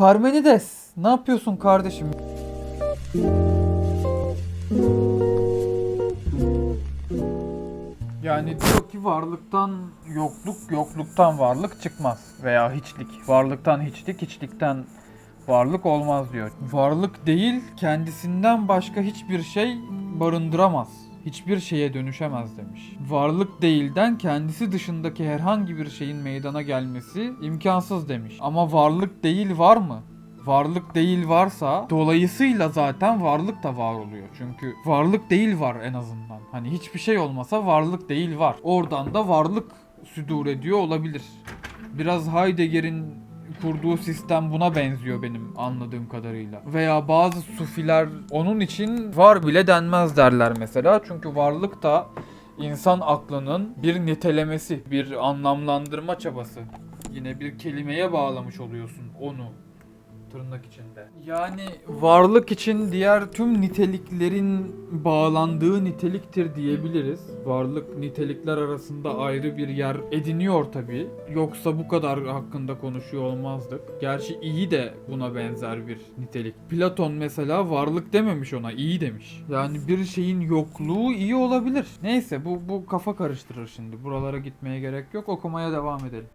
Parmenides ne yapıyorsun kardeşim? Yani diyor ki varlıktan yokluk, yokluktan varlık çıkmaz. Veya hiçlik. Varlıktan hiçlik, hiçlikten varlık olmaz diyor. Varlık değil, kendisinden başka hiçbir şey barındıramaz. Hiçbir şeye dönüşemez demiş. Varlık değilden kendisi dışındaki herhangi bir şeyin meydana gelmesi imkansız demiş. Ama varlık değil var mı? Varlık değil varsa dolayısıyla zaten varlık da var oluyor. Çünkü varlık değil var en azından. Hani hiçbir şey olmasa varlık değil var. Oradan da varlık südur ediyor olabilir. Biraz Heidegger'in kurduğu sistem buna benziyor benim anladığım kadarıyla. Veya bazı sufiler onun için var bile denmez derler mesela. Çünkü varlık da insan aklının bir nitelemesi, bir anlamlandırma çabası. Yine bir kelimeye bağlamış oluyorsun onu tırnak içinde. Yani varlık için diğer tüm niteliklerin bağlandığı niteliktir diyebiliriz. Varlık nitelikler arasında ayrı bir yer ediniyor tabii. Yoksa bu kadar hakkında konuşuyor olmazdık. Gerçi iyi de buna benzer bir nitelik. Platon mesela varlık dememiş ona, iyi demiş. Yani bir şeyin yokluğu iyi olabilir. Neyse bu bu kafa karıştırır şimdi. Buralara gitmeye gerek yok. Okumaya devam edelim.